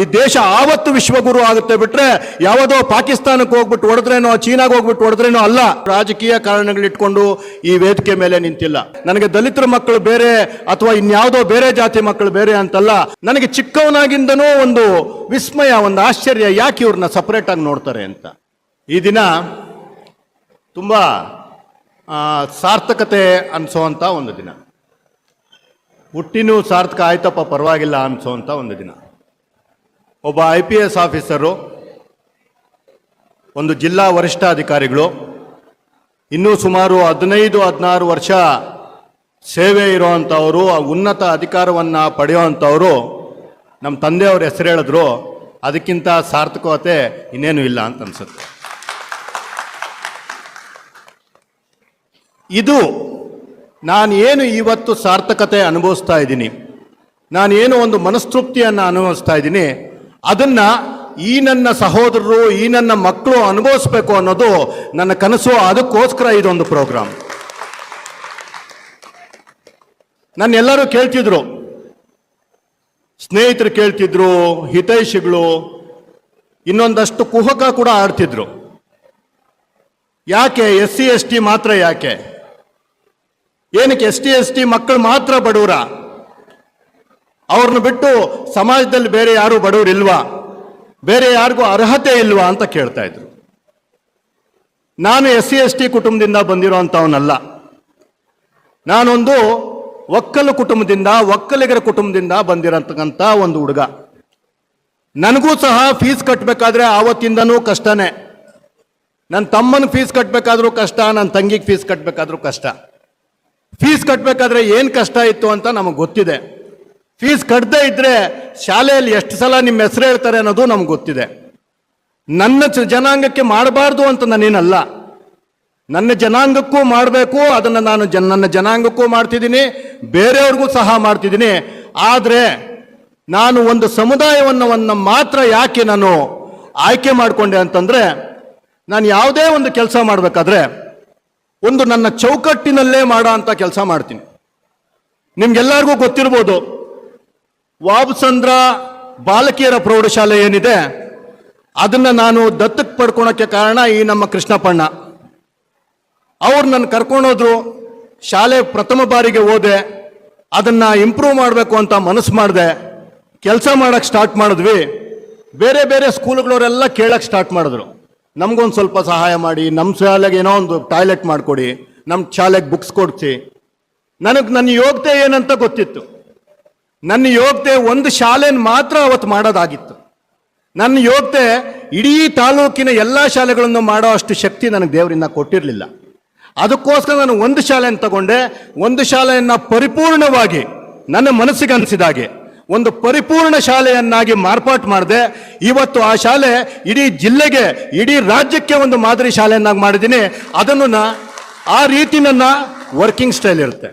ಈ ದೇಶ ಆವತ್ತು ವಿಶ್ವಗುರು ಆಗುತ್ತೆ ಬಿಟ್ರೆ ಯಾವುದೋ ಪಾಕಿಸ್ತಾನಕ್ಕೆ ಹೋಗ್ಬಿಟ್ಟು ಹೊಡೆದ್ರೇನೋ, ಚೀನಾಗೆ ಹೋಗ್ಬಿಟ್ಟು ಹೊಡೆದ್ರೇನೋ ಅಲ್ಲ. ರಾಜಕೀಯ ಕಾರಣಗಳಿಟ್ಕೊಂಡು ಈ ವೇದಿಕೆ ಮೇಲೆ ನಿಂತಿಲ್ಲ. ನನಗೆ ದಲಿತರ ಮಕ್ಕಳು ಬೇರೆ ಅಥವಾ ಇನ್ಯಾವುದೋ ಬೇರೆ ಜಾತಿ ಮಕ್ಕಳು ಬೇರೆ ಅಂತಲ್ಲ, ನನಗೆ ಚಿಕ್ಕವನಾಗಿಂದನೂ ಒಂದು ವಿಸ್ಮಯ, ಒಂದು ಆಶ್ಚರ್ಯ ಯಾಕೆ ಇವ್ರನ್ನ ಸಪರೇಟ್ ಆಗಿ ನೋಡ್ತಾರೆ ಅಂತ. ಈ ದಿನ ತುಂಬ ಸಾರ್ಥಕತೆ ಅನಿಸೋವಂಥ ಒಂದು ದಿನ. ಹುಟ್ಟಿನೂ ಸಾರ್ಥಕ ಆಯ್ತಪ್ಪ, ಪರವಾಗಿಲ್ಲ ಅನಿಸೋವಂಥ ಒಂದು ದಿನ. ಒಬ್ಬ ಐ ಪಿ ಎಸ್ ಆಫೀಸರು, ಒಂದು ಜಿಲ್ಲಾ ವರಿಷ್ಠಾಧಿಕಾರಿಗಳು, ಇನ್ನೂ ಸುಮಾರು ಹದಿನೈದು, ಹದಿನಾರು ವರ್ಷ ಸೇವೆ ಇರುವಂಥವರು ಉನ್ನತ ಅಧಿಕಾರವನ್ನು ಪಡೆಯುವಂಥವರು ನಮ್ಮ ತಂದೆಯವ್ರ ಹೆಸರು ಹೇಳಿದ್ರು, ಅದಕ್ಕಿಂತ ಸಾರ್ಥಕತೆ ಇನ್ನೇನು ಇಲ್ಲ ಅಂತ ಅನ್ಸುತ್ತೆ. ಇದು ನಾನು ಏನು ಇವತ್ತು ಸಾರ್ಥಕತೆ ಅನುಭವಿಸ್ತಾ ಇದ್ದೀನಿ, ನಾನು ಏನು ಒಂದು ಮನಸ್ತೃಪ್ತಿಯನ್ನು ಅನುಭವಿಸ್ತಾ ಇದ್ದೀನಿ ಅದನ್ನ ಈ ನನ್ನ ಸಹೋದರರು, ಈ ನನ್ನ ಮಕ್ಕಳು ಅನುಭವಿಸ್ಬೇಕು ಅನ್ನೋದು ನನ್ನ ಕನಸು. ಅದಕ್ಕೋಸ್ಕರ ಇದೊಂದು ಪ್ರೋಗ್ರಾಮ್. ನನ್ನೆಲ್ಲರೂ ಕೇಳ್ತಿದ್ರು. ಸ್ನೇಹಿತರು ಕೇಳ್ತಿದ್ರು, ಹಿತೈಷಿಗಳು, ಇನ್ನೊಂದಷ್ಟು ಕುಹಕ ಕೂಡ ಆಡ್ತಿದ್ರು. ಯಾಕೆ? ಎಸ್ ಸಿ ಎಸ್ ಟಿ ಮಾತ್ರ ಯಾಕೆ? ಏನಕ್ಕೆ? ಎಸ್ ಟಿ ಎಸ್ ಟಿ ಮಕ್ಕಳು ಮಾತ್ರ ಬಡವರ ಅವ್ರನ್ನ ಬಿಟ್ಟು ಸಮಾಜದಲ್ಲಿ ಬೇರೆ ಯಾರು ಬಡವರು ಇಲ್ವಾ ಬೇರೆ ಯಾರಿಗೂ ಅರ್ಹತೆ ಇಲ್ವಾ ಅಂತ ಕೇಳ್ತಾ ಇದ್ರು. ನಾನು ಎಸ್ ಸಿ ಎಸ್ ಟಿ ಕುಟುಂಬದಿಂದ ಬಂದಿರೋ ಬಂದಿರೋಂಥವನಲ್ಲ. ನಾನೊಂದು ಒಕ್ಕಲು ಕುಟುಂಬದಿಂದ, ಒಕ್ಕಲಿಗರ ಕುಟುಂಬದಿಂದ ಬಂದಿರತಕ್ಕಂಥ ಒಂದು ಹುಡುಗ. ನನಗೂ ಸಹ ಫೀಸ್ ಕಟ್ಟಬೇಕಾದ್ರೆ ಆವತ್ತಿಂದನೂ ಕಷ್ಟನೇ. ನನ್ನ ತಮ್ಮನ ಫೀಸ್ ಕಟ್ಟಬೇಕಾದ್ರೂ ಕಷ್ಟ, ನನ್ನ ತಂಗಿಗೆ ಫೀಸ್ ಕಟ್ಟಬೇಕಾದ್ರೂ ಕಷ್ಟ. ಫೀಸ್ ಕಟ್ಟಬೇಕಾದ್ರೆ ಏನು ಕಷ್ಟ ಇತ್ತು ಅಂತ ನಮಗೆ ಗೊತ್ತಿದೆ. ಫೀಸ್ ಕಟ್ಟದೇ ಇದ್ರೆ ಶಾಲೆಯಲ್ಲಿ ಎಷ್ಟು ಸಲ ನಿಮ್ಮ ಹೆಸರು ಹೇಳ್ತಾರೆ ಅನ್ನೋದು ನಮ್ಗೆ ಗೊತ್ತಿದೆ. ನನ್ನ ಜನಾಂಗಕ್ಕೆ ಮಾಡಬಾರ್ದು ಅಂತ ನಾನೇನಲ್ಲ. ನನ್ನ ಜನಾಂಗಕ್ಕೂ ಮಾಡಬೇಕು, ಅದನ್ನು ನಾನು ಜನ, ನನ್ನ ಜನಾಂಗಕ್ಕೂ ಮಾಡ್ತಿದ್ದೀನಿ, ಬೇರೆಯವ್ರಿಗೂ ಸಹ ಮಾಡ್ತಿದ್ದೀನಿ. ಆದರೆ ನಾನು ಒಂದು ಸಮುದಾಯವನ್ನು ಮಾತ್ರ ಯಾಕೆ ನಾನು ಆಯ್ಕೆ ಮಾಡಿಕೊಂಡೆ ಅಂತಂದರೆ, ನಾನು ಯಾವುದೇ ಒಂದು ಕೆಲಸ ಮಾಡಬೇಕಾದ್ರೆ ಒಂದು ನನ್ನ ಚೌಕಟ್ಟಿನಲ್ಲೇ ಮಾಡೋ ಅಂತ ಕೆಲಸ ಮಾಡ್ತೀನಿ. ನಿಮ್ಗೆಲ್ಲರಿಗೂ ಗೊತ್ತಿರ್ಬೋದು ವಾಬಸಂದ್ರ ಬಾಲಕಿಯರ ಪ್ರೌಢಶಾಲೆ ಏನಿದೆ, ಅದನ್ನ ನಾನು ದತ್ತಕ್ಕೆ ಪಡ್ಕೊಳಕ್ಕೆ ಕಾರಣ ಈ ನಮ್ಮ ಕೃಷ್ಣಪ್ಪಣ್ಣ. ಅವ್ರು ನನ್ನ ಕರ್ಕೊಂಡೋದ್ರು, ಶಾಲೆ ಪ್ರಥಮ ಬಾರಿಗೆ ಹೋದೆ, ಅದನ್ನ ಇಂಪ್ರೂವ್ ಮಾಡಬೇಕು ಅಂತ ಮನಸ್ಸು ಮಾಡಿದೆ, ಕೆಲಸ ಮಾಡೋಕ್ಕೆ ಸ್ಟಾರ್ಟ್ ಮಾಡಿದ್ವಿ. ಬೇರೆ ಬೇರೆ ಸ್ಕೂಲ್ಗಳವರೆಲ್ಲ ಕೇಳಕ್ಕೆ ಸ್ಟಾರ್ಟ್ ಮಾಡಿದ್ರು. ನಮಗೊಂದು ಸ್ವಲ್ಪ ಸಹಾಯ ಮಾಡಿ ನಮ್ಮ ಶಾಲೆಗೆ ಏನೋ ಒಂದು ಟಾಯ್ಲೆಟ್ ಮಾಡಿಕೊಡಿ ನಮ್ಮ ಶಾಲೆಗೆ ಬುಕ್ಸ್ ಕೊಡ್ಸಿ. ನನಗೆ ನನ್ನ ಯೋಗ್ಯತೆ ಏನಂತ ಗೊತ್ತಿತ್ತು. ನನ್ನ ಯೋಗ್ಯತೆ ಒಂದು ಶಾಲೆನ ಮಾತ್ರ ಅವತ್ತು ಮಾಡೋದಾಗಿತ್ತು. ನನ್ನ ಯೋಗ್ಯತೆ ಇಡೀ ತಾಲೂಕಿನ ಎಲ್ಲ ಶಾಲೆಗಳನ್ನು ಮಾಡೋ ಅಷ್ಟು ಶಕ್ತಿ ನನಗೆ ದೇವರಿಂದ ಕೊಟ್ಟಿರಲಿಲ್ಲ. ಅದಕ್ಕೋಸ್ಕರ ನಾನು ಒಂದು ಶಾಲೆಯನ್ನು ತಗೊಂಡೆ, ಒಂದು ಶಾಲೆಯನ್ನು ಪರಿಪೂರ್ಣವಾಗಿ ನನ್ನ ಮನಸ್ಸಿಗೆ ಅನಿಸಿದಾಗೆ ಒಂದು ಪರಿಪೂರ್ಣ ಶಾಲೆಯನ್ನಾಗಿ ಮಾರ್ಪಾಟ್ ಮಾಡಿದೆ, ಇವತ್ತು ಆ ಶಾಲೆ ಇಡೀ ಜಿಲ್ಲೆಗೆ, ಇಡೀ ರಾಜ್ಯಕ್ಕೆ ಒಂದು ಮಾದರಿ ಶಾಲೆಯನ್ನಾಗಿ ಮಾಡಿದ್ದೀನಿ. ಅದನ್ನು ನಾ ಆ ರೀತಿ ನನ್ನ ವರ್ಕಿಂಗ್ ಸ್ಟೈಲ್ ಇರುತ್ತೆ.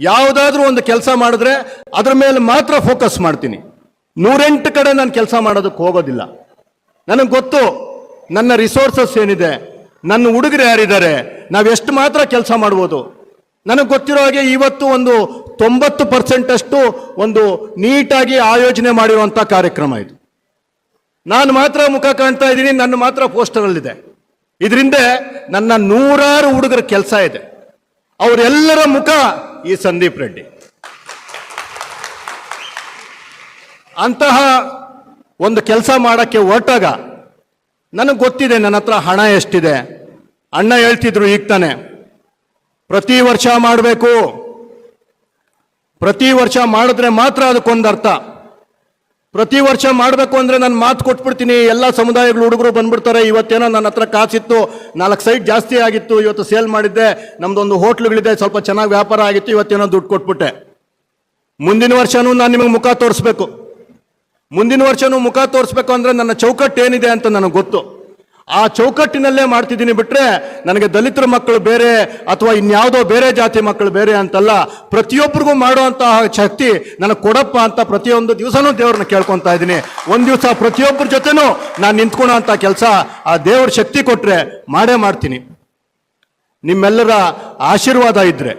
ಯಾವುದಾದ್ರೂ ಒಂದು ಕೆಲಸ ಮಾಡಿದ್ರೆ ಅದ್ರ ಮೇಲೆ ಮಾತ್ರ ಫೋಕಸ್ ಮಾಡ್ತೀನಿ. ನೂರೆಂಟು ಕಡೆ ನಾನು ಕೆಲಸ ಮಾಡೋದಕ್ಕೆ ಹೋಗೋದಿಲ್ಲ. ನನಗೆ ಗೊತ್ತು, ನನ್ನ ರಿಸೋರ್ಸಸ್ ಏನಿದೆ, ನನ್ನ ಹುಡುಗರು ಯಾರಿದ್ದಾರೆ ನಾವೆಷ್ಟು ಮಾತ್ರ ಕೆಲಸ ಮಾಡ್ಬೋದು. ನನಗೆ ಗೊತ್ತಿರೋ ಹಾಗೆ ಇವತ್ತು ಒಂದು ತೊಂಬತ್ತು ಪರ್ಸೆಂಟ್ ಅಷ್ಟು ಒಂದು ನೀಟಾಗಿ ಆಯೋಜನೆ ಮಾಡಿರುವಂಥ ಕಾರ್ಯಕ್ರಮ ಇದು. ನಾನು ಮಾತ್ರ ಮುಖ ಕಾಣ್ತಾ ಇದ್ದೀನಿ, ನನ್ನ ಮಾತ್ರ ಪೋಸ್ಟರಲ್ಲಿದೆ ಇದರಿಂದ ನನ್ನ ನೂರಾರು ಹುಡುಗರ ಕೆಲಸ ಇದೆ. ಅವರೆಲ್ಲರ ಮುಖ ಈ ಸಂದೀಪ್ ರೆಡ್ಡಿ. ಅಂತಹ ಒಂದು ಕೆಲಸ ಮಾಡೋಕ್ಕೆ ಹೊರಟಾಗ ನನಗೆ ಗೊತ್ತಿದೆ ನನ್ನ ಹತ್ರ ಹಣ ಎಷ್ಟಿದೆ. ಅಣ್ಣ ಹೇಳ್ತಿದ್ರು ಈಗ ತಾನೆ, ಪ್ರತಿ ವರ್ಷ ಮಾಡಬೇಕು. ಪ್ರತಿ ವರ್ಷ ಮಾಡಿದ್ರೆ ಮಾತ್ರ ಅದಕ್ಕೊಂದು ಅರ್ಥ ಪ್ರತಿ ವರ್ಷ ಮಾಡಬೇಕು ಅಂದರೆ ನಾನು ಮಾತು ಕೊಟ್ಬಿಡ್ತೀನಿ. ಎಲ್ಲ ಸಮುದಾಯಗಳು ಹುಡುಗರು ಬಂದ್ಬಿಡ್ತಾರೆ. ಇವತ್ತೇನೋ ನನ್ನ ಹತ್ರ ಕಾಸಿತ್ತು. ನಾಲ್ಕು ಸೈಟ್ ಜಾಸ್ತಿ ಆಗಿತ್ತು. ಇವತ್ತು ಸೇಲ್ ಮಾಡಿದ್ದೆ. ನಮ್ದೊಂದು ಹೋಟ್ಲುಗಳಿದೆ. ಸ್ವಲ್ಪ ಚೆನ್ನಾಗಿ ವ್ಯಾಪಾರ ಆಗಿತ್ತು. ಇವತ್ತೇನೋ ದುಡ್ಡು ಕೊಟ್ಬಿಟ್ಟೆ. ಮುಂದಿನ ವರ್ಷನೂ ನಾನು ನಿಮಗೆ ಮುಖ ತೋರಿಸ್ಬೇಕು. ಮುಂದಿನ ವರ್ಷನೂ ಮುಖ ತೋರಿಸ್ಬೇಕು ಅಂದರೆ ನನ್ನ ಚೌಕಟ್ಟು ಏನಿದೆ ಅಂತ ನನಗೆ ಗೊತ್ತು. ಆ ಚೌಕಟ್ಟಿನಲ್ಲೇ ಮಾಡ್ತಿದ್ದೀನಿ ಬಿಟ್ಟರೆ ನನಗೆ ದಲಿತರ ಮಕ್ಕಳು ಬೇರೆ ಅಥವಾ ಇನ್ಯಾವುದೋ ಬೇರೆ ಜಾತಿ ಮಕ್ಕಳು ಬೇರೆ ಅಂತಲ್ಲ ಪ್ರತಿಯೊಬ್ಬರಿಗೂ ಮಾಡುವಂತಹ ಶಕ್ತಿ ನನಗೆ ಕೊಡಪ್ಪ ಅಂತ ಪ್ರತಿಯೊಂದು ದಿವಸನೂ ದೇವ್ರನ್ನ ಕೇಳ್ಕೊತಾ ಇದ್ದೀನಿ. ಒಂದು ದಿವಸ ಪ್ರತಿಯೊಬ್ಬರ ಜೊತೆನೂ ನಾನು ನಿಂತ್ಕೊಳ್ಳೋ ಅಂತ ಕೆಲಸ ಆ ದೇವ್ರ ಶಕ್ತಿ ಕೊಟ್ಟರೆ ಮಾಡೇ ಮಾಡ್ತೀನಿ. ನಿಮ್ಮೆಲ್ಲರ ಆಶೀರ್ವಾದ ಇದ್ರೆ.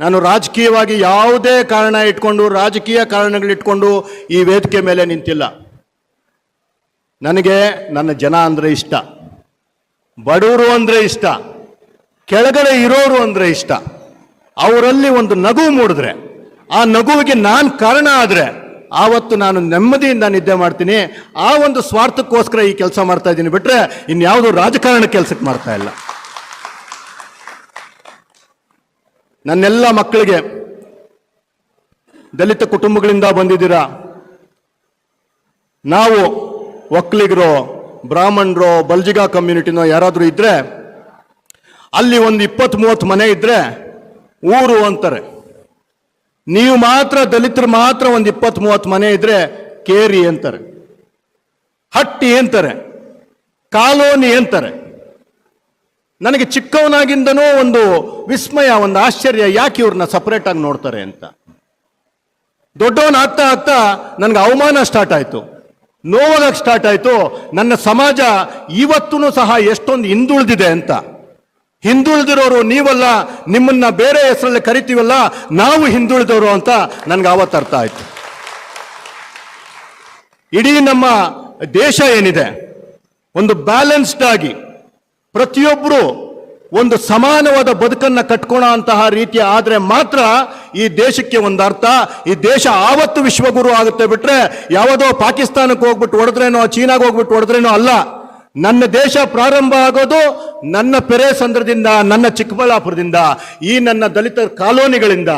ನಾನು ರಾಜಕೀಯವಾಗಿ ಯಾವುದೇ ಕಾರಣ ಇಟ್ಕೊಂಡು, ರಾಜಕೀಯ ಕಾರಣಗಳಿಟ್ಕೊಂಡು ಈ ವೇದಿಕೆ ಮೇಲೆ ನಿಂತಿಲ್ಲ. ನನಗೆ ನನ್ನ ಜನ ಅಂದರೆ ಇಷ್ಟ. ಬಡವರು ಅಂದರೆ ಇಷ್ಟ, ಕೆಳಗಡೆ ಇರೋರು ಅಂದರೆ ಇಷ್ಟ. ಅವರಲ್ಲಿ ಒಂದು ನಗು ಮೂಡಿದ್ರೆ, ಆ ನಗುವಿಗೆ ನಾನು ಕಾರಣ ಆದರೆ ಆವತ್ತು ನಾನು ನೆಮ್ಮದಿಯಿಂದ ನಿದ್ದೆ ಮಾಡ್ತೀನಿ. ಆ ಒಂದು ಸ್ವಾರ್ಥಕ್ಕೋಸ್ಕರ ಈ ಕೆಲಸ ಮಾಡ್ತಾ ಇದ್ದೀನಿ. ಬಿಟ್ರೆ ಇನ್ಯಾವುದು ರಾಜಕಾರಣ ಕೆಲಸಕ್ಕೆ ಮಾಡ್ತಾ ಇಲ್ಲ. ನನ್ನೆಲ್ಲ ಮಕ್ಕಳಿಗೆ, ದಲಿತ ಕುಟುಂಬಗಳಿಂದ ಬಂದಿದ್ದೀರಾ? ನಾವು, ಒಕ್ಕಲಿಗರು ಬ್ರಾಹ್ಮಣರು, ಬಲ್ಜಿಗ ಕಮ್ಯುನಿಟಿನೋ ಯಾರಾದರೂ ಇದ್ದರೆ ಅಲ್ಲಿ ಒಂದು ಇಪ್ಪತ್ತ್ ಮೂವತ್ತು ಮನೆ ಇದ್ದರೆ ಊರು ಅಂತಾರೆ. ನೀವು ಮಾತ್ರ ದಲಿತರು ಮಾತ್ರ ಒಂದು ಇಪ್ಪತ್ತ್ ಮೂವತ್ತು ಮನೆ ಇದ್ದರೆ ಕೇರಿ ಅಂತಾರೆ. ಹಟ್ಟಿ ಅಂತಾರೆ. ಕಾಲೋನಿ ಅಂತಾರೆ. ನನಗೆ ಚಿಕ್ಕವನಾಗಿಂದನೂ ಒಂದು ವಿಸ್ಮಯ, ಒಂದು ಆಶ್ಚರ್ಯ, ಯಾಕೆ ಇವ್ರನ್ನ ಸಪ್ರೇಟಾಗಿ ನೋಡ್ತಾರೆ ಅಂತ. ದೊಡ್ಡವನ್ ಆಗ್ತಾ ಆಗ್ತಾ ನನಗೆ ಅವಮಾನ ಸ್ಟಾರ್ಟ್ ಆಯ್ತು. ನೋವಾಗಕ್ಕೆ ಸ್ಟಾರ್ಟ್ ಆಯಿತು. ನನ್ನ ಸಮಾಜ ಇವತ್ತೂ ಸಹ ಎಷ್ಟೊಂದು ಹಿಂದುಳಿದಿದೆ ಅಂತ. ಹಿಂದುಳಿದಿರೋರು ನೀವಲ್ಲ, ನಿಮ್ಮನ್ನ ಬೇರೆ ಹೆಸರಲ್ಲಿ ಕರಿತೀವಲ್ಲ, ನಾವು ಹಿಂದುಳಿದವರು ಅಂತ ನನಗೆ ಆವತ್ತು ಅರ್ಥ ಆಯಿತು. ಇಡೀ ನಮ್ಮ ದೇಶ ಏನಿದೆ? ಒಂದು ಬ್ಯಾಲೆನ್ಸ್ಡ್ ಆಗಿ ಪ್ರತಿಯೊಬ್ಬರು ಒಂದು ಸಮಾನವಾದ ಬದುಕನ್ನು ಕಟ್ಕೋಣ ಅಂತಹ ರೀತಿ ಆದರೆ ಮಾತ್ರ ಈ ದೇಶಕ್ಕೆ ಒಂದು ಅರ್ಥ. ಈ ದೇಶ ಆವತ್ತು ವಿಶ್ವಗುರು ಆಗುತ್ತೆ ಬಿಟ್ರೆ ಯಾವುದೋ ಪಾಕಿಸ್ತಾನಕ್ಕೆ ಹೋಗ್ಬಿಟ್ಟು ಹೊಡೆದ್ರೇನೋ, ಚೀನಾಗೆ ಹೋಗ್ಬಿಟ್ಟು ಹೊಡೆದ್ರೇನೋ ಅಲ್ಲ. ನನ್ನ ದೇಶ ಪ್ರಾರಂಭ ಆಗೋದು ನನ್ನ ಪೆರೆ ಸಂದ್ರದಿಂದ ನನ್ನ ಚಿಕ್ಕಬಳ್ಳಾಪುರದಿಂದ, ಈ ನನ್ನ ದಲಿತ ಕಾಲೋನಿಗಳಿಂದ.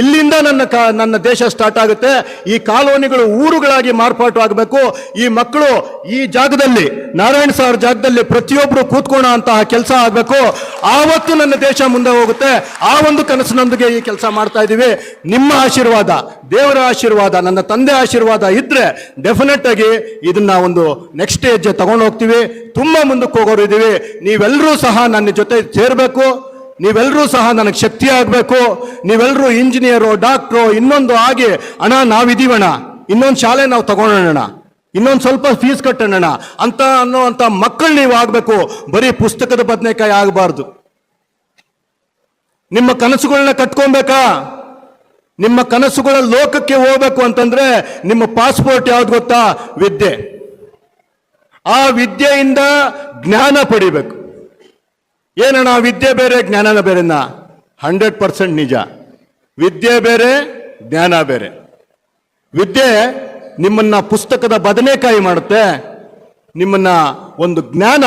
ಇಲ್ಲಿಂದ ನನ್ನ ಕಾ, ನನ್ನ ದೇಶ ಸ್ಟಾರ್ಟ್ ಆಗುತ್ತೆ. ಈ ಕಾಲೋನಿಗಳು ಊರುಗಳಾಗಿ ಮಾರ್ಪಾಟು ಆಗಬೇಕು. ಈ ಮಕ್ಕಳು ಈ ಜಾಗದಲ್ಲಿ, ನಾರಾಯಣ ಸಾರ್ ಜಾಗದಲ್ಲಿ ಪ್ರತಿಯೊಬ್ಬರು ಕೂತ್ಕೋಣ ಅಂತಹ ಕೆಲಸ ಆಗಬೇಕು. ಆವತ್ತು ನನ್ನ ದೇಶ ಮುಂದೆ ಹೋಗುತ್ತೆ. ಆ ಒಂದು ಕನಸಿನೊಂದಿಗೆ ಈ ಕೆಲಸ ಮಾಡ್ತಾ ಇದ್ದೀವಿ. ನಿಮ್ಮ ಆಶೀರ್ವಾದ, ದೇವರ ಆಶೀರ್ವಾದ, ನನ್ನ ತಂದೆ ಆಶೀರ್ವಾದ ಇದ್ರೆ ಡೆಫಿನೆಟ್ ಆಗಿ ಇದನ್ನ ಒಂದು ನೆಕ್ಸ್ಟ್ ಹೆಜ್ಜೆ ತಗೊಂಡು ಹೋಗ್ತೀವಿ. ತುಂಬಾ ಮುಂದಕ್ಕೆ ಹೋಗೋರು ಇದ್ದೀವಿ ನೀವೆಲ್ಲರೂ ಸಹ ನನ್ನ ಜೊತೆ ಸೇರಬೇಕು. ನೀವೆಲ್ಲರೂ ಸಹ ನನಗೆ ಶಕ್ತಿ ಆಗಬೇಕು. ನೀವೆಲ್ಲರೂ ಇಂಜಿನಿಯರು, ಡಾಕ್ಟ್ರು, ಇನ್ನೊಂದು ಆಗಿ ಅಣ್ಣ ನಾವಿದೀವಣ್ಣ ಇನ್ನೊಂದು ಶಾಲೆ ನಾವು ತಗೊಳ್ಳೋಣ ಇನ್ನೊಂದು ಸ್ವಲ್ಪ ಫೀಸ್ ಕಟ್ಟೋಣ ಅಂತ ಅನ್ನೋಂಥ ಮಕ್ಕಳು ನೀವು ಆಗಬೇಕು. ಬರೀ ಪುಸ್ತಕದ ಬದನೆಕಾಯಿ ಆಗಬಾರ್ದು. ನಿಮ್ಮ ಕನಸುಗಳನ್ನ ಕಟ್ಕೊಬೇಕಾ? ನಿಮ್ಮ ಕನಸುಗಳ ಲೋಕಕ್ಕೆ ಹೋಗ್ಬೇಕು ಅಂತಂದ್ರೆ ನಿಮ್ಮ ಪಾಸ್ಪೋರ್ಟ್ ಯಾವ್ದು ಗೊತ್ತಾ? ವಿದ್ಯೆ. ಆ ವಿದ್ಯೆಯಿಂದ ಜ್ಞಾನ ಪಡಿಬೇಕು. ಏನಣ್ಣ ವಿದ್ಯೆ ಬೇರೆ, ಜ್ಞಾನನ ಬೇರೆನಾ? ಹಂಡ್ರೆಡ್ ಪರ್ಸೆಂಟ್ ನಿಜ. ವಿದ್ಯೆ ಬೇರೆ, ಜ್ಞಾನ ಬೇರೆ. ವಿದ್ಯೆ ನಿಮ್ಮನ್ನ ಪುಸ್ತಕದ ಬದನೆಕಾಯಿ ಮಾಡುತ್ತೆ. ನಿಮ್ಮನ್ನ ಒಂದು ಜ್ಞಾನ,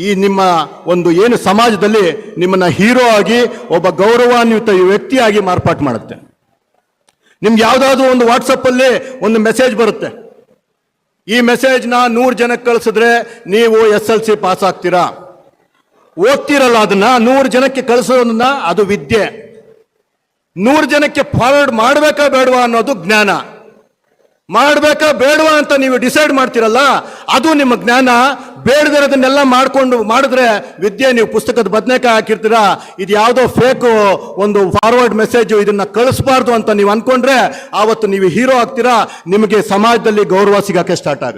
ಈ ನಿಮ್ಮ ಒಂದು ಏನು ಸಮಾಜದಲ್ಲಿ ನಿಮ್ಮನ್ನ ಹೀರೋ ಆಗಿ, ಒಬ್ಬ ಗೌರವಾನ್ವಿತ ವ್ಯಕ್ತಿಯಾಗಿ ಮಾರ್ಪಾಟು ಮಾಡುತ್ತೆ. ನಿಮ್ಗೆ ಯಾವುದಾದ್ರೂ ಒಂದು ವಾಟ್ಸಪ್ಪಲ್ಲಿ ಒಂದು ಮೆಸೇಜ್ ಬರುತ್ತೆ. ಈ ಮೆಸೇಜ್ನ ನೂರು ಜನಕ್ಕೆ ಕಳಿಸಿದ್ರೆ ನೀವು ಎಸ್ ಎಲ್ ಸಿ ಪಾಸ್ ಆಗ್ತೀರಾ? ಓದ್ತಿರಲ್ಲ ಅದನ್ನ, ನೂರು ಜನಕ್ಕೆ ಕಲಿಸೋದನ್ನ ಅದು ವಿದ್ಯೆ. ನೂರು ಜನಕ್ಕೆ ಫಾರ್ವರ್ಡ್ ಮಾಡಬೇಕಾ ಬೇಡವಾ ಅನ್ನೋದು ಜ್ಞಾನ. ಮಾಡಬೇಕಾ ಬೇಡವಾ ಅಂತ ನೀವು ಡಿಸೈಡ್ ಮಾಡ್ತಿರಲ್ಲ, ಅದು ನಿಮ್ಮ ಜ್ಞಾನ. ಬೇಡದಿರೋದನ್ನೆಲ್ಲ ಮಾಡಿಕೊಂಡು, ಮಾಡಿದ್ರೆ ವಿದ್ಯೆ, ನೀವು ಪುಸ್ತಕದ ಬದನೆಕಾಯಿ ಹಾಕಿರ್ತೀರಾ, ಇದು ಯಾವುದೋ ಫೇಕ್, ಒಂದು ಫಾರ್ವರ್ಡ್ ಮೆಸೇಜ್, ಇದನ್ನ ಕಳಿಸ್ಬಾರ್ದು ಅಂತ ನೀವು ಅನ್ಕೊಂಡ್ರೆ, ಆವತ್ತು ನೀವು ಹೀರೋ ಆಗ್ತೀರಾ, ನಿಮಗೆ ಸಮಾಜದಲ್ಲಿ ಗೌರವ ಸಿಗಕ್ಕೆ ಸ್ಟಾರ್ಟ್ ಆಗುತ್ತೆ.